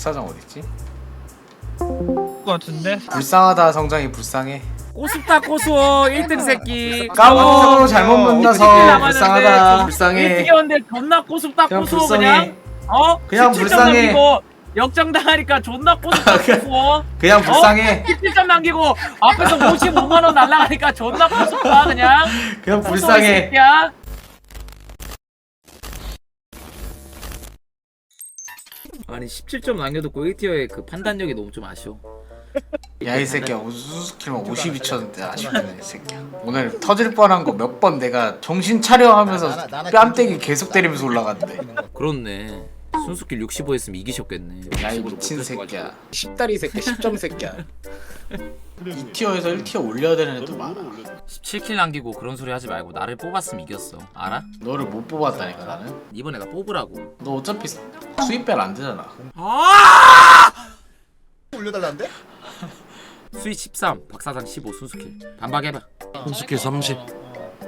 박사장 어딨지? 것 같은데? 불쌍하다 성장이 불쌍해. 꼬숩다 꼬수어 1등 새끼. 까부 잘못 만나서 남았는데 불쌍하다 좀 불쌍해. 일찍이었는데 존나 꼬숩다 그냥 꼬수어 불쌍해. 그냥? 어? 그냥 17점 불쌍해. 남기고 역정당하니까 존나 꼬숩다 꼬수어. 그냥 불쌍해. 17점 남기고 앞에서 55만원 날라가니까 존나 꼬숩다 그냥? 그냥 꼬수어 이 불쌍해. 새끼야 아니 17점 남겨놓고 1티어의 그 판단력이 너무 좀 아쉬워. 야 이 새끼야. 우수스킬만 52 쳤는데 아쉽네 이 새끼야. 오늘 터질 뻔한 거 몇 번 내가 정신 차려 하면서 뺨때기 계속 때리면서 올라갔는데. 그렇네 순수킬 65 했으면 이기셨겠네. 야 이 미친 새끼야. 10다리 새끼 10점 새끼야. 2티어에서 1티어 올려야 되는 애도 많아. 17킬 남기고 그런 소리 하지 말고 나를 뽑았으면 이겼어. 알아? 너를 못 뽑았다니까 나는? 이번에 나 뽑으라고. 너 어차피 수입별 안 되잖아. 아! 올려달라는데? 수위 13 박사장 15 순수킬. 반박해봐. 손스킬 30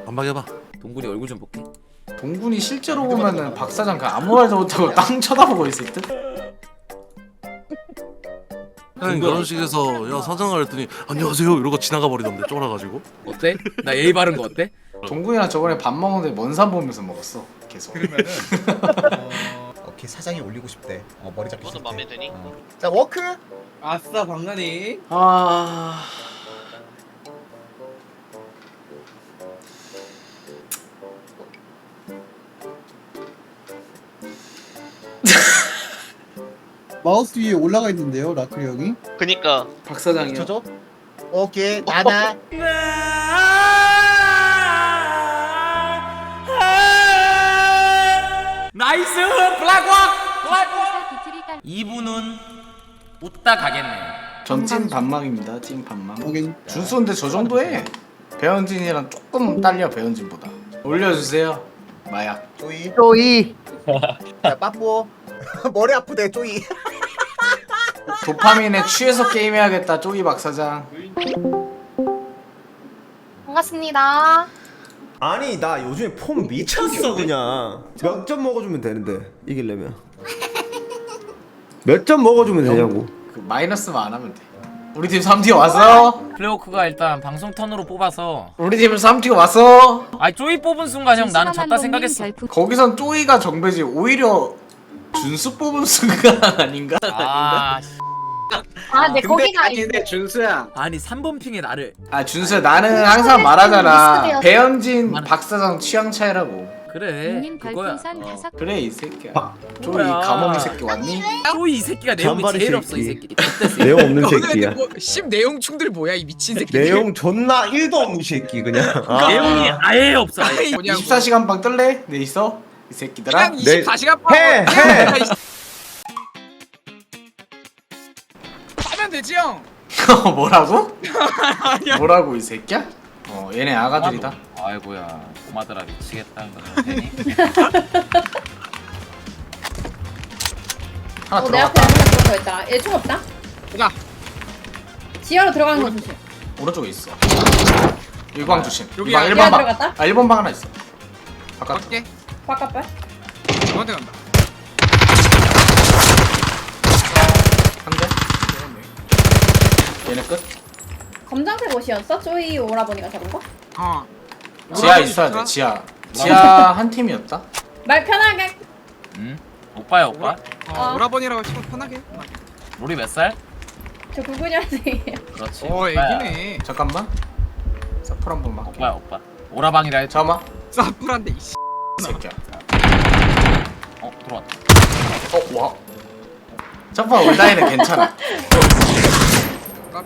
반박해봐. 동굴이 얼굴 좀 볼게 동군이 실제로 보면은 박 사장 그 아무 말도 못하고 땅 쳐다보고 있을 듯? 그냥 결혼식에서 야 사장을 했더니 안녕하세요 이러고 지나가 버리던데 쫄아가지고 어때? 나 예의 바른 거 어때? 동군이랑 저번에 밥 먹는데 먼 산 보면서 먹었어 계속 오케이 사장이 올리고 싶대. 어 머리 잡기 너도 싫대. 맘에 드니? 어. 자 워크. 아싸 박나니 아... 마우스 위에 올라가 있는데요, 라클 형이. 그니까 박 사장이요 저죠? 오케이 나나. 나이스 블랙워크 블랙워크 이분은 웃다 가겠네요 전찐 반망입니다 찐 반망. 준수인데 저 정도 해 배현진이랑 조금 딸려 배현진보다 올려주세요 마약 쪼이. 쪼이. 자 빠뽀. 머리 아프대 쪼이. 도파민에 취해서 게임해야겠다 쪼이 박사장. 반갑습니다. 아니 나 요즘에 폼 미쳤어 그냥. 몇 점 먹어주면 되는데 이기려면. 몇 점 먹어주면 되냐고. 그 마이너스만 안 하면 돼. 우리 팀 3티어 왔어? 플레오크가 일단 방송 턴으로 뽑아서. 우리 팀 3티어 왔어? 아니 쪼이 뽑은 순간 형 나는 졌다 생각했어. 거기선 쪼이가 정배지. 오히려 준수 뽑은 순간 아닌가? 아 씨. 아, 근데 거기가 아니 근데 준수야 아니 3번 핑에 나를 아 준수야 나는 항상 말하잖아. 배현진 박사장 취향 차이라고 그래 그거야 어, 그래 이 새끼야 아, 뭐야. 가몽이 새끼 왔니? 쪼이 이 새끼가 내용이 잔바리 제일 새끼. 없어 이 새끼. 내용 없는 새끼야 뭐, 씹 내용 충들 뭐야 이 미친 새끼 내용 존나 1도 없는 새끼 그냥 아, 내용이 아예 없어 아예. 뭐냐고 24시간 방 뜰래? 네 있어? 이 새끼들아 그냥 내- 24시간 해, 해. 하면 되지 형 뭐라고? 뭐라고 이 새끼야? 어 얘네 아가들이다 아이고야 고마들아 미치겠다 이거 되니? 하나 어, 내 앞에 들어갔다 하나 들어가 있다. 얘총 없다. 가 지하로 들어가는 거 조심. 오른쪽에 있어 일광 조심 여기야. 일광 1번 지하 방 들어갔다? 아 1번 방 하나 있어 바깥 갈게 바깥발. 너한테 간다 한대 얘네 끝 검정색 옷이었어? 쪼이 오라버니가 잡은 거? 어 지하 있어야 돼 지하 지하 한 팀이었다 말 편하게. 응? 오빠야 오빠? 어, 어. 오라버니라고 치고 편하게 우리 몇 살? 저 99년생이에요. 그렇지 어 오빠야. 애기네 잠깐만 사풀 한번 맞게 오빠야 오빠 오라방이라 했죠? 잠깐만 싸풀한데 이씨 이 새끼야. 어 들어왔다. 어와. 잠깐 온라인은 괜찮아.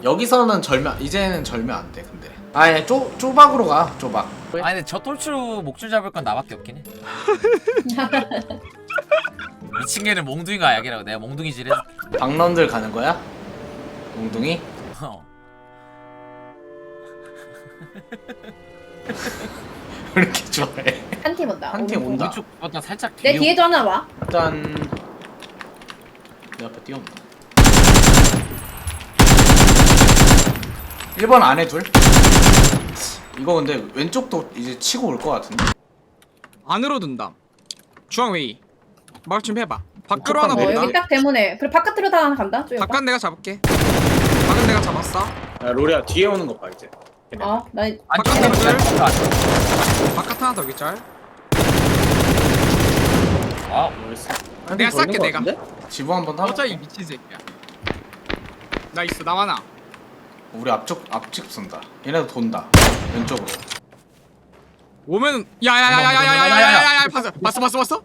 여기서는 절면 이제는 절면 안돼 근데. 아예 쪼 쪼박으로 가 쪼박. 아니 근데 저 똘추 목줄 잡을 건 나밖에 없긴 해. 미친 개는 몽둥이가 약이라고 내가 몽둥이 질 해서 박런들 가는 거야? 몽둥이? 어. 왜 이렇게 좋아해. 한 팀 온다. 한 팀 오른쪽. 온다. 오른쪽보다 살짝 내 뒤에 뒤에도 하나 와. 일단 내 앞에 뛰어온다. 1번 안에 둘. 이거 근데 왼쪽도 이제 치고 올 것 같은데? 안으로 든다 중앙 웨이. 말좀 해봐. 밖으로 하나 어 본다. 여기 딱 대문에. 그리고 바깥으로 다 하나 간다. 바깥 내가 잡을게. 바깥 내가 잡았어. 야, 로리야 뒤에 오는 거 봐 이제. 어나 바깥 하나. 둘 바깥 하나 더 여기 짤아 내가 쌀게 내가 지붕 한번. 어짜 이 미친 새끼야 나 있어 나 하나 우리 앞쪽 앞집 쓴다. 얘네도 돈다. 왼쪽으로. 오면 야야야야야야야야야야 봤어 봤어 봤어 봤어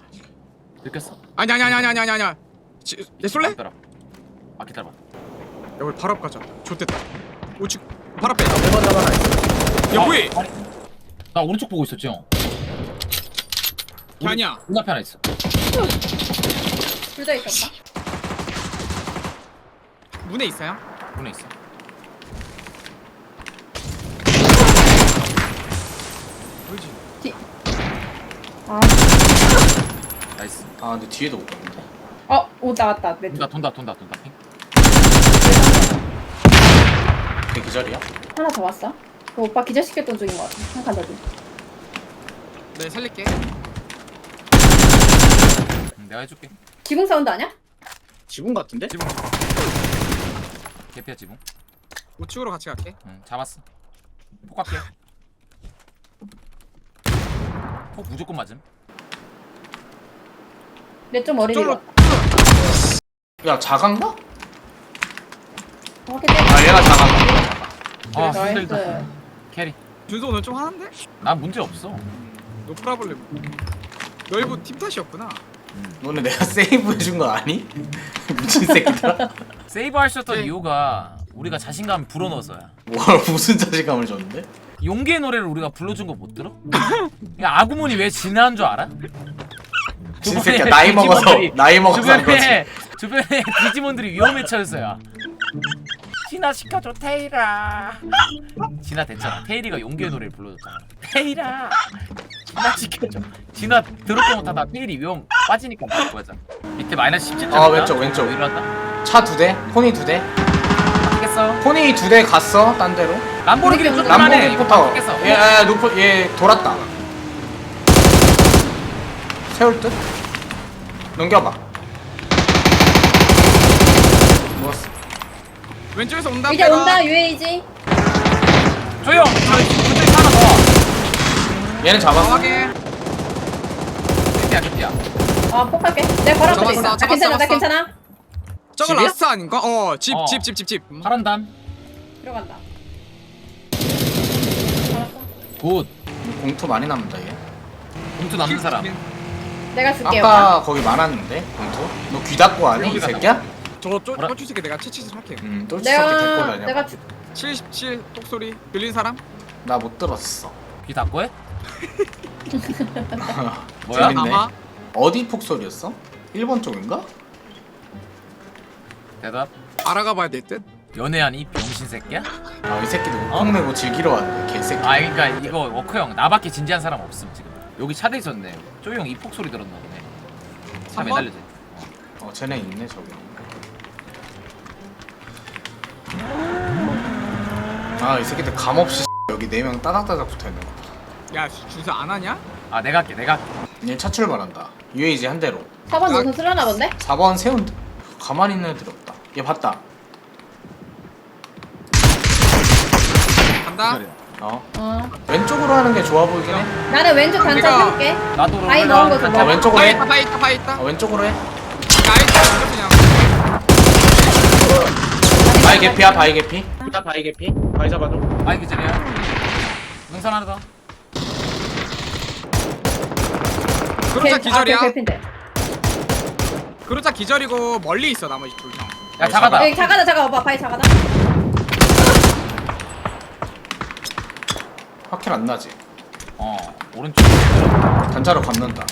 느꼈어. 아니 아니 아니 아니 아니 아니 아니 지- 얘 쏠래? 기다려. 아 기다려봐. 야 우리 바로 앞 가자 좋됐다 우측 바로 앞에 야 뭐해 나 오른쪽 보고 있었지 형. 아니야 문 앞에 하나 있어. 둘 다 있었다 문에 있어요? 문에 있어. 아 나이스. 아 근데 뒤에도 못 봤는데. 어, 오 나왔다. 내 돈다 돈다 돈다 돈다. 핑. 걔 기절이야? 하나 더 왔어. 그 오빠 기절시켰던 중인 것 같아. 한 칸더 줘. 네 살릴게 응, 내가 해줄게. 지붕 사운드 아니야? 지붕 같은데? 지붕. 개피야 지붕. 우측으로 같이 갈게 응 잡았어. 폭 갈게. 폭 무조건 맞음. 내좀 위로. 야 자간가? 어. 아 얘가 자간가. 아 나이스. 힘들다. 캐리. 준서 오늘 좀 하는데? 난 문제 없어. 노 프라블렘 너희부 팀 탓이었구나 너네 내가 세이브 해준 거 아니? 미친 새끼들아. 세이브 하셨던 네. 이유가 우리가 자신감 불어넣어서야. 뭘 무슨 자신감을 줬는데? 용기의 노래를 우리가 불러준 거 못 들어? 야 아구몬이 왜 진화한 줄 알아? 진 주변에 새끼야 나이 먹어서 나이 먹어서 한 거지. 주변에 주변에 디지몬들이 위험해쳐서 야. 진화 시켜줘 테이라. 진화 됐잖아. 테이리가 용기의 노래를 불러줬잖아. 테이라. 진화 시켜줘. 진화 더럽게 못하다 테이리 위험 빠지니까 못 거잖아. 밑에 마이너스 17점. 아, 왼쪽, 왼쪽. 일어났다. 차 두 대, 포니 두 대. 맞겠어. 포니 두 대 갔어 딴 데로. 람보르기니 쫓아가네. 람보르기부터. 맞겠어. 얘, 얘 루프 얘 돌았다. 세울 듯? 넘겨봐. 누웠어. 왼쪽에서 온다 이제. 온다 UAG. 조용. 저 근처에 하나 더. 얘는 잡았어. 정확하게 개피야 개피야. 아 폭할게. 내가 바로 앞에 있어. 나 잡았어, 괜찮아. 나 잡았어. 괜찮아. 저거 집이야? 라스트 아닌가? 어 집 어. 집 집 집 집 파란담. 들어간다. 굿. 공투 많이 남는다 얘. 봉투 남는 사람. 내가 줄게. 아까 거기 많았는데 공투. 너 귀 닫고 하니 이 새끼야? 저거 쪼 뭐라? 새끼 내가 채취질 할게 음, 데리고 내가 다녀. 내가 줄. 77 똑소리 들린 사람? 나못 들었어. 귀 닫고 해? 뭐야? 재밌네. 아마 어디 폭소리였어? 1번 쪽인가? 대답. 알아가 봐야 될 듯 연애한 이 병신 새끼야? 아 이 새끼도 어? 콩 내고 즐기러 왔네 개새끼. 아 그러니까 이거 워커 형 나밖에 진지한 사람 없음 지금. 여기 차대 있었네. 쪼이 형 이 폭 소리 들었나 보네. 차삼 번? 매달리지. 어 쟤네 있네 저기. 아 이 새끼들 감 없이 여기 네 명 따닥따닥 붙어 있는 거. 야 주- 준서 안 하냐? 아 내가 할게 내가 할게. 얘차 출발한다. UAG 한 대로. 4번 노선 쓰려나 본데? 4번 세운 듯. 가만히 있는 애들 없다. 얘 봤다. 간다 어 어. 왼쪽으로 하는 게 좋아 보이긴 해. 나는 왼쪽 단차 세울게. 나도 바위 넣은 거 아 줘봐. 왼쪽으로 해. 있다 바이 있다 바이 있다 아 왼쪽으로 해. 나이스 그냥 바이 개피야 바이 개피. 일단 바이 개피. 바이 잡아줘. 아이 기절이야. 능선 하나 더. 그루자 기절이야 아, 개핀데. 그루자 기절이고 멀리 있어 나머지 둘 형. 야 작아다. 여기 작아다 작아 오빠 바위 작아다. 확킬 안 나지. 어 오른쪽. 단자로 감는다.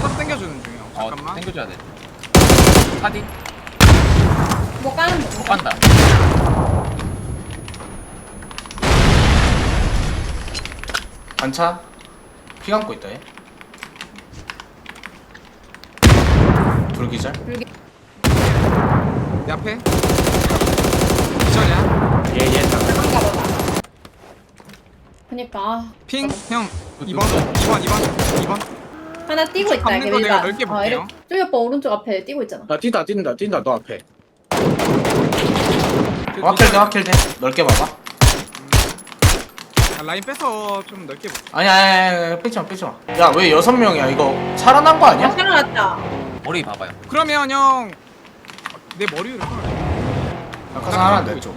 차 당겨주는 중이야 어 잠깐만 당겨줘야 돼. 뭐 까는 거. 못 간다. 단차 피 감고 있다 얘. 돌기절. 내 앞에 기절이야 얘얘 보다. 그니까 아, 핑형 그 2번 2번 2번 2번 하나 뛰고 있다. 잡는 거 내가. 넓게 어, 볼게요. 이렇게 쪼이 오빠 오른쪽 앞에 뛰고 있잖아. 나 뛴다 뛴다 뛴다 너 앞에 확킬 돼 확킬 돼 넓게 봐봐 아, 라인 빼서 좀 넓게 볼 아니 아니 아니 삐지마 삐지마. 야왜 여섯 명이야? 이거 살아난 거 어, 아니야? 살아났다. 머리 봐봐요. 그러면 형 내 머리 위로 펴 낙하산 하나 내줘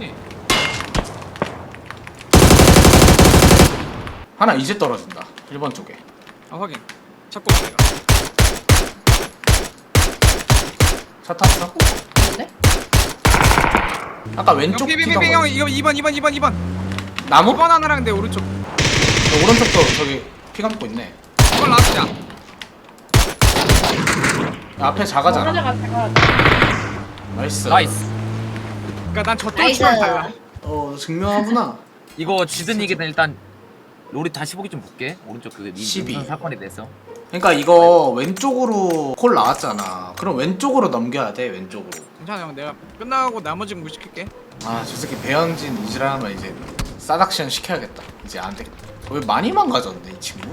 하나 이제 떨어진다. 1번 쪽에. 아 확인. 찾고 있어요. 차 탔어? 근데? 아까 형 왼쪽 삐삐삐삐 뛰던 형거 이거 2번 2번 2번 2번 나무? 2번 하나랑 내 오른쪽. 너 오른쪽도 저기 피 감고 있네. 2번 라스트야 야, 앞에 작아잖아. 하나가 잠깐. 나이스. 나이스. 그니까 난 저쪽 나이스. 치랑 달라. 어 증명하구나. 이거 지든 이기든 일단 롤이 다시 보기 좀 볼게. 오른쪽 그 12. 민선 사건이 돼서. 그러니까 이거 왼쪽으로 콜 나왔잖아. 그럼 왼쪽으로 넘겨야 돼 왼쪽으로. 괜찮아 형. 내가 끝나고 나머지 무시킬게. 아저 새끼 배현진 이지라면 이제 싸닥션 시켜야겠다. 이제 안 되겠다. 왜 많이 망가졌네 이 친구?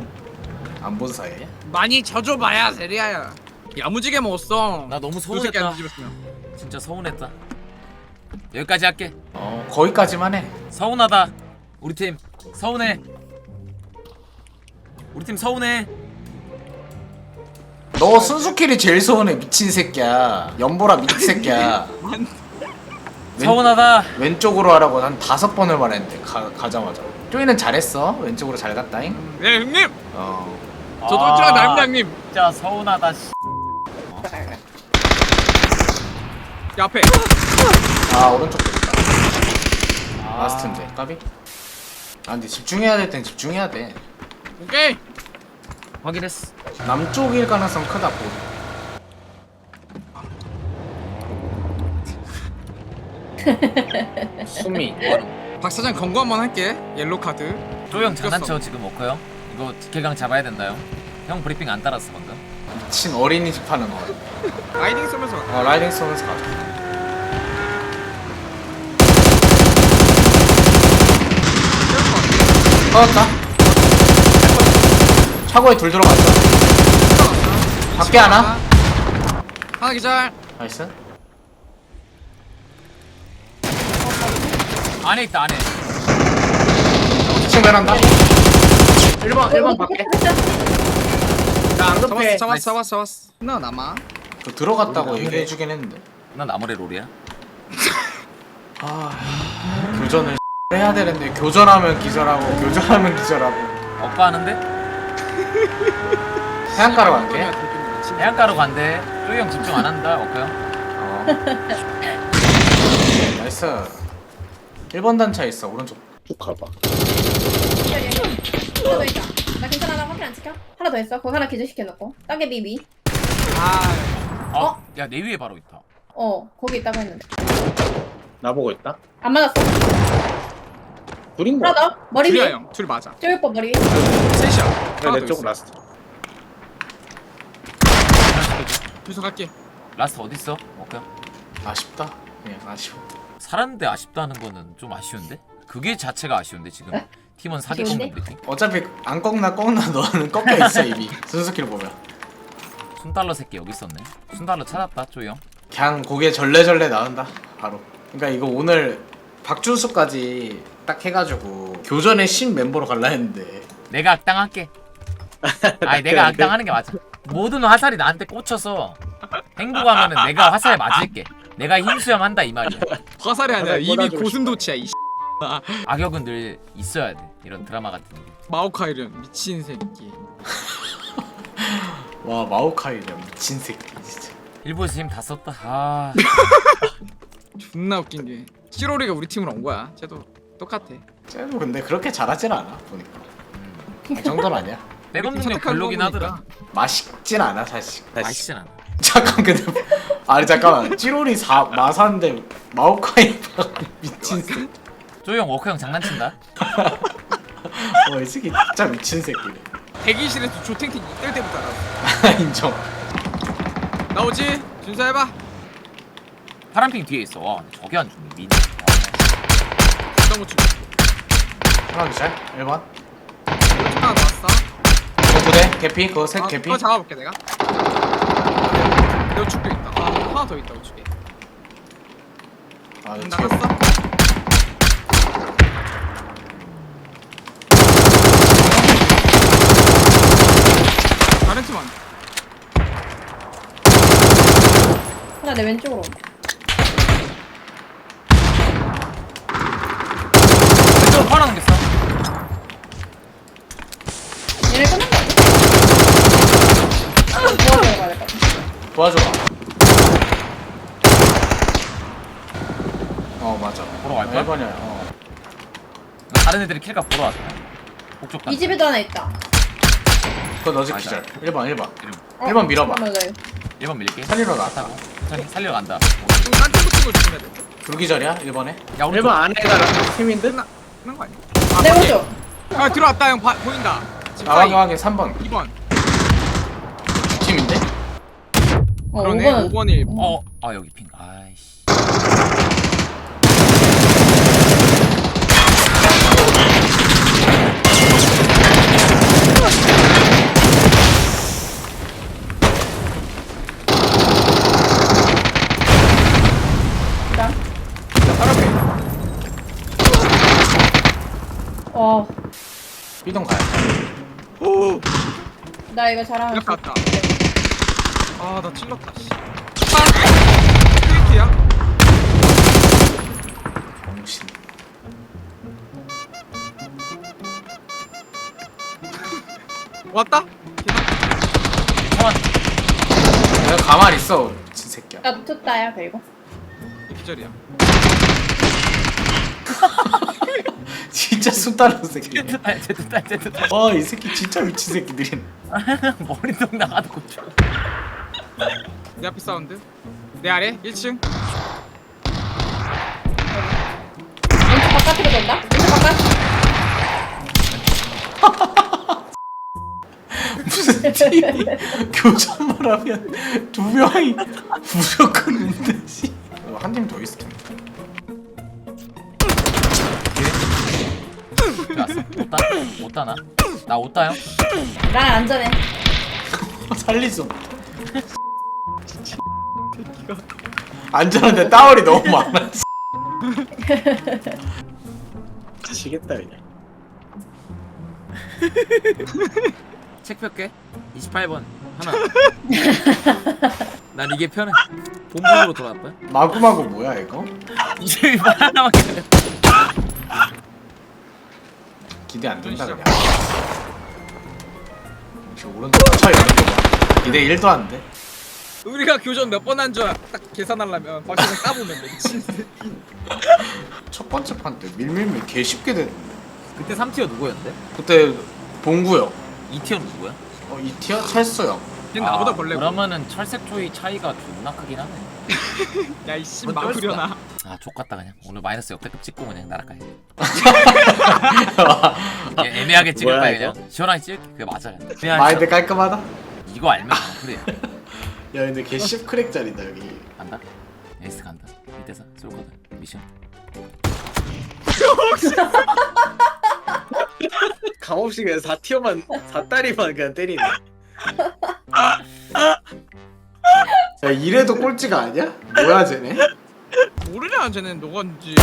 안 본 사이에? 많이 져줘봐야 세리아야. 야무지게 먹었어. 나 너무 그 새끼 안 서운했다. 뒤집었으면. 진짜 서운했다. 여기까지 할게. 어 거기까지만 해. 서운하다. 우리 팀 서운해. 우리 팀 서운해. 너 순수킬이 제일 서운해 미친 새끼야. 연보라 미친 새끼야. 왼, 서운하다. 왼쪽으로 하라고 한 다섯 번을 말했는데 가, 가자마자. 쪼이는 잘했어. 왼쪽으로 잘 갔다잉. 네 형님! 어. 저도 아, 아, 나입니다 형님. 진짜 서운하다 씨. 야 앞에. 아 오른쪽도 있다. 아, 라스트인데 까비? 아 근데 집중해야 될 땐 집중해야 돼. 오케이. 확인했어. 남쪽일 가능성 크다 보 수미 박 사장 권고 한번 할게. 옐로 카드. 조형 장난쳐 지금 형? 이거 뒷개강 잡아야 된다요 형 브리핑 안 따랐어 방금? 미친 어린이집 하는 거. 라이딩 쏘면서 어, 라이딩 쏘면서 가자. 터졌다. 차고에 둘 들어갔어. 밖에 하나? 하나 기절. 나이스 안에 있다 안에. 2층 베란다. 1번 1번 밖에. 나안 급해. 잡았어 잡았어 잡았어 잡았어. 나 남아? 그 들어갔다고 얘기해주긴 했는데. 난 아무래 롤이야? 아 교전을 해야 되는데 교전하면 기절하고 교전하면 기절하고. 억까 하는데? 해안가로 갈게. 해안가로 간대. 조이 형 집중 안 한다 워커 형. 어. 나이스 1번 단차 있어 오른쪽 쭉 가봐 하나 더 있다. 나 괜찮아. 나 확인 안 시켜. 하나 더 있어. 거기 하나 기절시켜놓고. 따개 비비. 아 어? 야 내 위에 바로 있다 어, 거기 있다고 했는데. 나보고 있다 안 맞았어. 둘인 거 하나 더. 머리 둘이야 위. 형둘 맞아 오빠 머리 위. 셋이야 하나 더 내쪽 있어 라스트 둘서 갈게 라스트 어딨어 워커 형 아쉽다 그냥 아쉬워 살았는데 아쉽다는 거는 좀 아쉬운데? 그게 자체가 아쉬운데 지금? 팀원 사기친 아쉬운데? 분들이 어차피 안 꺾나 꺾나 너는 꺾여 있어 이미. 순수키를 보면. 순달러 새끼 여기 있었네. 순달러 찾았다 조이 형. 그냥 고개 절레절레 나온다 바로. 그러니까 이거 오늘 박준수까지 딱 해가지고 교전의 신 멤버로 갈라 했는데. 내가 악당할게. 아니 내가 악당하는 게 맞아. 모든 화살이 나한테 꽂혀서 행복하면은 내가 화살에 맞을게 내가 흰수염 한다 이 말이야. 화살이 아니라 꽂아주고 고슴도치야 이 악역은 늘 있어야 돼. 이런 드라마 같은 게. 마오카이련 미친 새끼. 와 마오카이냐 미친 새끼 진짜. 일부에서 힘 다 썼다. 아. 존나 웃긴 게 시로리가 우리 팀으로 온 거야. 쟤도 똑같아. 쟤도 근데 그렇게 잘하진 않아 보니까. 그 정도는 아니야. 백업 능력 선택한 별로긴 거 하더라. 맛있진 않아 사실. 맛있진 않아. 잠깐 근데 아니 잠깐만. 찌롤이 사 마사인데 마오카이 미친 새끼 조이 형 워커 형 장난친다? 와이 새끼 진짜 미친 새끼네. 대기실에서 조탱탱 이떨 때부터 알아 인정. 나오지? 준사 해봐. 파란핑 뒤에 있어. 와 저게 안 죽네 민 어떤 거 죽여 하나 기절 1번. 하나 나왔어. 두대. 개피. 그거 셋 아, 개피. 그거 잡아볼게 내가 내 우측도 있다 아 하나 더 있다 우측에 아 응, 저 나갔어? 다른 팀 안. 하나 내 왼쪽으로 온다. 왼쪽으로 하나 남겼어 얘네 끝난 거 아니야? 도와줘야 가야 될것 같아. 도와줘라 어 맞아 보러 갈 거야? 1번이야 어. 다른 애들이 킬각 보러 북쪽 단이 집에도 하나 있다. 그거 너지 맞아. 기절 1번 1번 어, 1번 밀어봐 이거. 1번 밀게 살리러 나왔다 타고 천천히 살려 간다 딴팀 붙이고 조심해야 돼. 불기절이야 1번에 야 우리 1번 안에가 팀인 듯? 끝나 끝난 거 아니야? 내 오른쪽. 아 들어왔다 형 봐, 보인다. 집아 사이. 확인 3번 2번. 팀인데? 어, 그러네. 5번. 5번이 어, 아 여기 핑. 아이씨. 어, B동 가야 나 이거 왔다. 아 나 찔렀다. 씨. 크리키야? 정신 왔다? 형아, 내가 가만히 있어 진 새끼야 나 붙었다야, 그리고. 이 기절이야. 진짜 숨 따는 새끼 제트다, 제트다, 제트다. 와이 새끼 진짜 미친 새끼들이 머리통 나가도 고쳐. 내 앞에 사운드. 내 아래 1층. 왼쪽 바깥으로 돈다? 왼쪽 바깥? 무슨 팀이 교전만 하면 두 명이 무조건 운대 씨한 팀 더 있을 텐데 왔어. 못 따, 못 따나? 나못 따요? 난 안전해. 살리죠 안전한데 따월이 너무 많아 지겠다 그냥 책 펼게. 28번 하나. 난 이게 편해. 본부로 돌아왔다. 마구마구 뭐야 이거? 21번 하나밖에. 안 돼. 기대 안 된다 그냥 지금 오른쪽 차 여는 거봐 기대 1도 안 돼 우리가 교전 몇 번 한 줄 딱 계산하려면 까보면 돼. 미친 새끼. 첫 번째 판 때 밀밀밀 개 쉽게 됐 그때 3티어 누구였는데? 그때 봉구요 2티어는 누구야? 어 2티어? 찰스요 걘 나보다 아, 벌레고. 그러면은 철색 조이 차이가 존나 크긴 하네. 야 이씨 뭔 마구려나. 아 족같다 그냥 오늘 마이너스 역대급 찍고 그냥 날아가야 돼 애매하게 찍을 뭐야, 바에? 그냥 시원하게 찍을게 그게 맞아 그냥 마인드 깔끔하다? 야 이거 알면 그래 근데 개 10크랙짜리다 여기. 간다. 에이스 간다. 이때서 쏠거든. 미션. 감없이 그냥 4티어만 4다리만 그냥 때리네. 야 이래도 꼴찌가 아니야? 뭐야 쟤네? 모르냐 쟤는 누군지.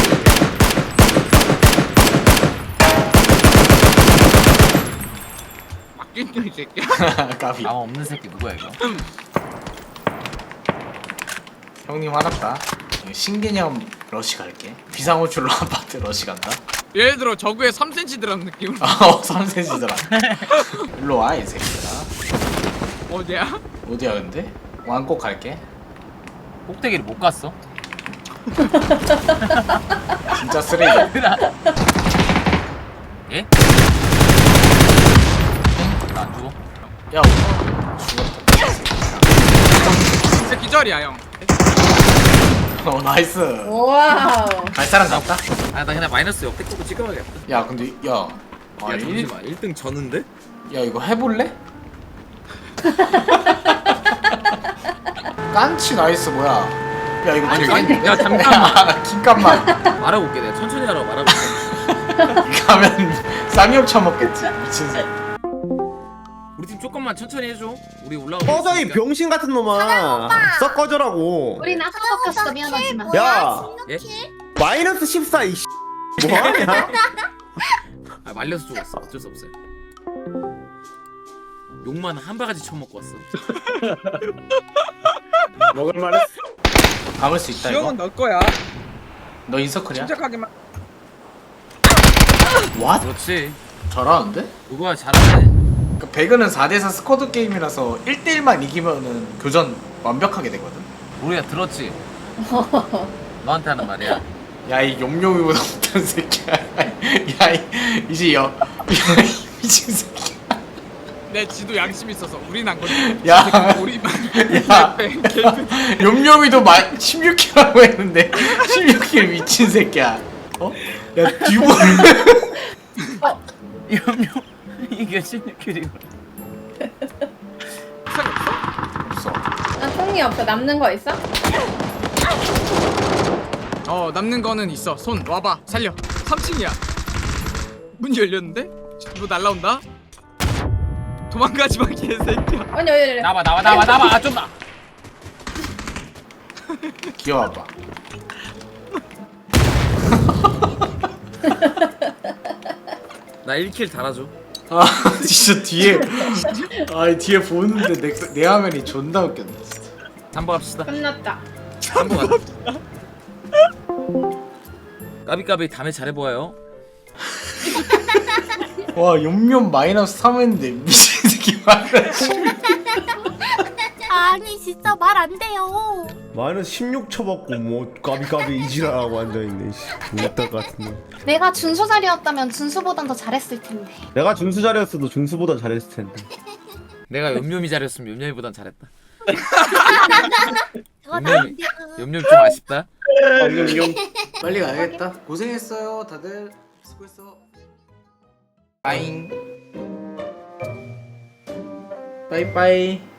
맡긴 놈이 새끼야. 까비. 아무 없는 새끼 누구야 이거 형님 화났다. 이거 신개념 러시 갈게. 비상호출로 아파트 러시 간다. 예를 들어 저구에 3cm 들어간 느낌. 어 3cm더라 일로 와 이 새끼들아. 어디야? 어디야 근데? 왕꼭 갈게. 꼭대기를 못 갔어? 진짜 쓰레기. 예? 나안 죽어? 야 오, 죽었다. 진짜 기절이야 형. 어 나이스 와우. 갈 사람 갔다? 아 나 그냥 마이너스 역대급으로 찍어야겠다 야 근데 야 아, 야 일, 잠시만 1등 졌는데? 야 이거 해볼래? 깐치 나이스 뭐야 야 이거 아니, 되게 아니, 야, 잠깐만. 긴깐만 말아볼게 내가 천천히 하라고 말아볼게 가면 쌍욕 처먹겠지 미친 새끼 팀 조금만 천천히 해줘. 우리 올라가. 꺼져 이 병신 같은 놈아 썩 꺼져라고 우리 나서 꺾였어 미안하지만. 야 예? 마이너스 14이 뭐하냐 아 말려서 죽었어. 어쩔 수 없어요. 욕만 한 바가지 처먹고 왔어. 먹을만해. 감을 수 있다 지영은 너 거야 너 인서클이야? 침착하게만 와 그렇지. 잘하는데? 그거야 잘하네. 그 배그는 4대4 스쿼드 게임이라서 1대1만 이기면은 교전 완벽하게 되거든. 우리가 들었지. 너한테 하는 말이야. 야 이 용용이보다 못한 새끼야. 야이 이제 여 야이 미친 새끼야. 내 지도 양심 있어서 우린 안 거든 야. 우리만 야, 용용이도 마 16킬라고 했는데 16킬 미친 새끼야. 어? 야 듀볼 염료 이게 16킬이고. 없어. 나 총이 없어. 남는 거 있어? 어 남는 거는 있어 손 와봐 살려 3층이야 문 열렸는데? 너 날라온다? 도망가지 마 개새끼야 아니 여기 여기. 나와 나와 나와 나와 아, 좀 나. 귀여워봐. 나 1킬 달아줘. 아 진짜 뒤에 아 뒤에 보는데 내, 내 화면이 존나 웃겼네. 진짜. 한번 합시다. 끝났다. 한번 가자. 까비까비 다음에 잘해보아요. 와 용용 마이너스 3 했는데 미친 새끼 마이너스. 아니 진짜 말 안 돼요. 마이너스 16 쳐받고 뭐 까비까비 이지라고 앉아있네 씨 못다 같은 놈 내가 준수 자리였다면 준수보단 더 잘했을 텐데. 내가 준수 자리였어도 준수보다 잘했을 텐데 내가 염염이 잘했으면 염염이보단 잘했다. 돼요. 염염 좀 아쉽다. 방금 용 빨리 가야겠다. 고생했어요 다들. 수고했어. 빠잉. 빠이빠이.